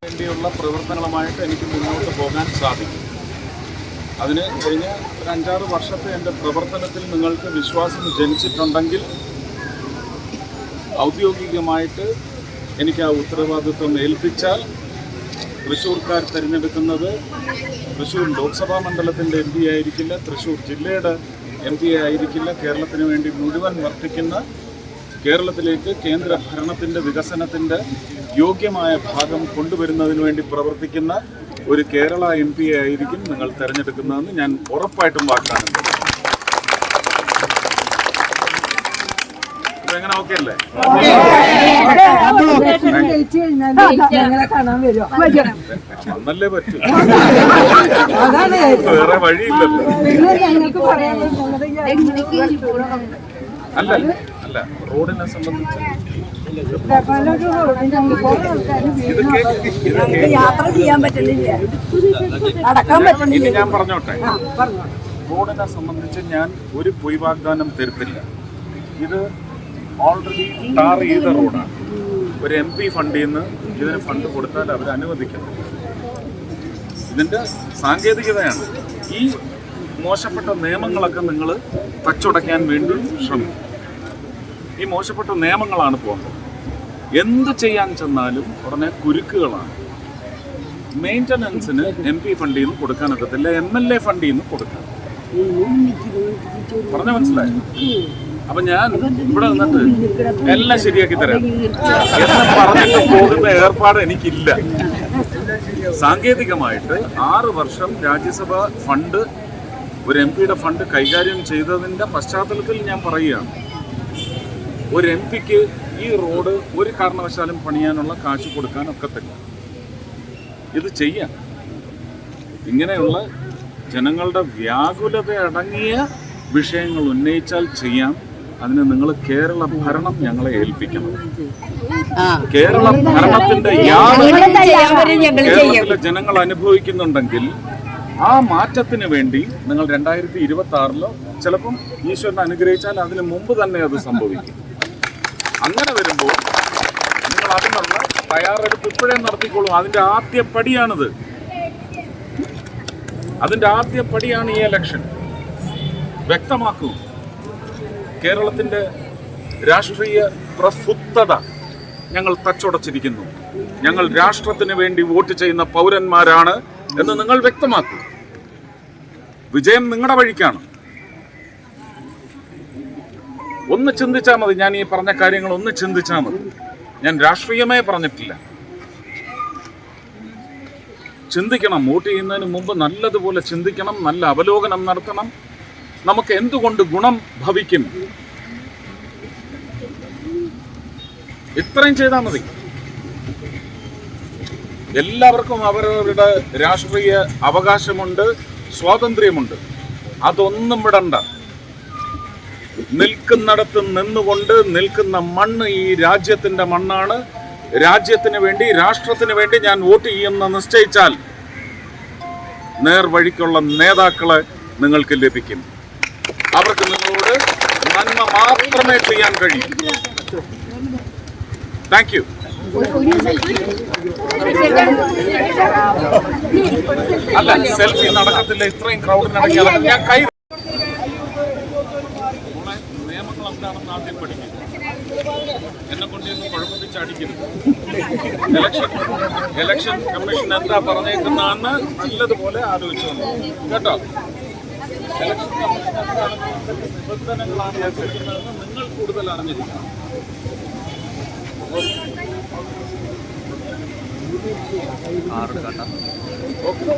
വേണ്ടിയുള്ള പ്രവർത്തനങ്ങളുമായിട്ട് എനിക്ക് മുന്നോട്ട് പോകാൻ സാധിക്കും. അതിന് കഴിഞ്ഞ ഒരു അഞ്ചാറ് വർഷത്തെ എന്റെ പ്രവർത്തനത്തിൽ നിങ്ങൾക്ക് വിശ്വാസം ജനിച്ചിട്ടുണ്ടെങ്കിൽ ഔദ്യോഗികമായിട്ട് എനിക്ക് ആ ഉത്തരവാദിത്വം ഏൽപ്പിച്ചാൽ തൃശ്ശൂർക്കാർ തിരഞ്ഞെടുക്കുന്നത് തൃശ്ശൂർ ലോക്സഭാ മണ്ഡലത്തിന്റെ എം പി ആയിരിക്കില്ല തൃശ്ശൂർ ജില്ലയുടെ എം പി ആയിരിക്കില്ല കേരളത്തിന് വേണ്ടി മുഴുവൻ വർത്തിക്കുന്ന കേരളത്തിലേക്ക് കേന്ദ്ര ഭരണത്തിന്റെ വികസനത്തിന്റെ യോഗ്യമായ ഭാഗം കൊണ്ടുവരുന്നതിന് വേണ്ടി പ്രവർത്തിക്കുന്ന ഒരു കേരള എം പി ആയിരിക്കും നിങ്ങൾ തിരഞ്ഞെടുക്കുന്നതെന്ന് ഞാൻ ഉറപ്പായിട്ടും വാഗ്ദാനം എങ്ങനെ ഓക്കെ അല്ലേ? വന്നല്ലേ പറ്റൂ. വേറെ വഴിയില്ലല്ലോ. അല്ല അല്ല റോഡിനെ സംബന്ധിച്ച്. യാത്ര ചെയ്യാൻ പറ്റുന്നില്ല. നടക്കാൻ പറ്റുന്നില്ല. ഞാൻ പറഞ്ഞോട്ടെ. റോഡിനെ സംബന്ധിച്ച് ഞാൻ ഒരു പൊയ് വാഗ്ദാനം തരുത്തില്ല. ഇത് ഓൾറെഡി ടാർ ചെയ്ത റോഡാണ്. ഒരു എം പി ഫണ്ടിൽ നിന്ന് ഇതിന് ഫണ്ട് കൊടുത്താൽ അവർ അനുവദിക്കണം ഇതിന്റെ സാങ്കേതികതയാണ്. ഈ മോശപ്പെട്ട നിയമങ്ങളൊക്കെ നിങ്ങൾ തച്ചുടയ്ക്കാൻ വേണ്ടി ശ്രമിക്കും. ഈ മോശപ്പെട്ട നിയമങ്ങളാണ് പോകുന്നത് എന്ത് ചെയ്യാൻ ചെന്നാലും ഉടനെ കുരുക്കുകളാണ്. മെയിന്റനൻസിന് എം പി ഫണ്ടിൽ നിന്ന് കൊടുക്കാനൊക്കത്തില്ല എം എൽ എ ഫണ്ടിൽ നിന്ന് കൊടുക്കാം പറഞ്ഞ മനസ്സിലായി? അപ്പൊ ഞാൻ ഇവിടെ നിന്നിട്ട് എല്ലാം ശരിയാക്കി തരാം. എന്ന് പറഞ്ഞിട്ട് പോകുന്ന ഏർപ്പാട് എനിക്കില്ല. സാങ്കേതികമായിട്ട് ആറ് വർഷം രാജ്യസഭ ഫണ്ട് ഒരു എം പിയുടെ ഫണ്ട് കൈകാര്യം ചെയ്തതിന്റെ പശ്ചാത്തലത്തിൽ ഞാൻ പറയുകയാണ്. ഒരു എം പിക്ക് ഈ റോഡ് ഒരു കാരണവശാലും പണിയാനുള്ള കാശ് കൊടുക്കാൻ ഒക്കത്തില്ല. ഇത് ചെയ്യാം. ഇങ്ങനെയുള്ള ജനങ്ങളുടെ വ്യാകുലത അടങ്ങിയ വിഷയങ്ങൾ ഉന്നയിച്ചാൽ ചെയ്യാം. അതിന് നിങ്ങൾ കേരള ഭരണം ഞങ്ങളെ ഏൽപ്പിക്കണം. കേരള ഭരണത്തിന്റെ യാതൊരു കേരളത്തിലെ ജനങ്ങൾ അനുഭവിക്കുന്നുണ്ടെങ്കിൽ ആ മാറ്റത്തിന് വേണ്ടി നിങ്ങൾ രണ്ടായിരത്തി ഇരുപത്തി ആറിലോ ചിലപ്പം ഈശ്വരനെ അനുഗ്രഹിച്ചാൽ അതിന് മുമ്പ് തന്നെ അത് സംഭവിക്കും. അങ്ങനെ വരുമ്പോൾ നിങ്ങൾ അതിനുള്ള തയ്യാറെടുപ്പ് ഇപ്പോഴേ നടത്തിക്കോളും. അതിന്റെ ആദ്യ പടിയാണിത്. അതിന്റെ ആദ്യ പടിയാണ് ഈ ഇലക്ഷൻ വ്യക്തമാക്കൂ. കേരളത്തിന്റെ രാഷ്ട്രീയ പ്രഫുദ്ധത ഞങ്ങൾ തച്ചുടച്ചിരിക്കുന്നു. ഞങ്ങൾ രാഷ്ട്രത്തിന് വേണ്ടി വോട്ട് ചെയ്യുന്ന പൗരന്മാരാണ് എന്ന് നിങ്ങൾ വ്യക്തമാക്കൂ. വിജയം നിങ്ങളുടെ വഴിക്കാണ്. ഒന്ന് ചിന്തിച്ചാൽ മതി. ഞാൻ ഈ പറഞ്ഞ കാര്യങ്ങൾ ഒന്ന് ചിന്തിച്ചാൽ മതി. ഞാൻ രാഷ്ട്രീയമായി പറഞ്ഞിട്ടില്ല. ചിന്തിക്കണം. വോട്ട് ചെയ്യുന്നതിന് മുമ്പ് നല്ലതുപോലെ ചിന്തിക്കണം. നല്ല അവലോകനം നടത്തണം. നമുക്ക് എന്തുകൊണ്ട് ഗുണം ഭവിക്കും? ഇത്രയും ചെയ്താൽ മതി. എല്ലാവർക്കും അവരവരുടെ രാഷ്ട്രീയ അവകാശമുണ്ട് സ്വാതന്ത്ര്യമുണ്ട്. അതൊന്നും വിടണ്ട. നിൽക്കുന്നിടത്ത് നിന്നുകൊണ്ട് നിൽക്കുന്ന മണ്ണ് ഈ രാജ്യത്തിന്റെ മണ്ണാണ്. രാജ്യത്തിന് വേണ്ടി രാഷ്ട്രത്തിന് വേണ്ടി ഞാൻ വോട്ട് ചെയ്യുമെന്ന് നിശ്ചയിച്ചാൽ നേർവഴിക്കുള്ള നേതാക്കളെ നിങ്ങൾക്ക് ലഭിക്കും. അവർക്ക് നിങ്ങളോട് നന്മ മാത്രമേ ചെയ്യാൻ കഴിയൂ. താങ്ക് യു അല്ല സെൽഫി നടക്കത്തില്ല ഇത്രയും ക്രൗഡിനിടയ്ക്ക് ഞാൻ കൈ നിയമങ്ങൾ എന്താണെന്ന് ആദ്യം പഠിക്കും. എന്നെ കൊണ്ട് ഇന്ന് ഇലക്ഷൻ ഇലക്ഷൻ കമ്മീഷൻ എന്താ പറഞ്ഞേക്കുന്നതെന്ന് നല്ലതുപോലെ ആലോചിച്ചു കേട്ടോ? ഇലക്ഷൻ കമ്മീഷൻ എന്താണ് നിബന്ധനകളാണ് ഏർപ്പെടുത്തുന്നതെന്ന് നിങ്ങൾ കൂടുതൽ അറിഞ്ഞിരിക്കണം. ഓക്കെ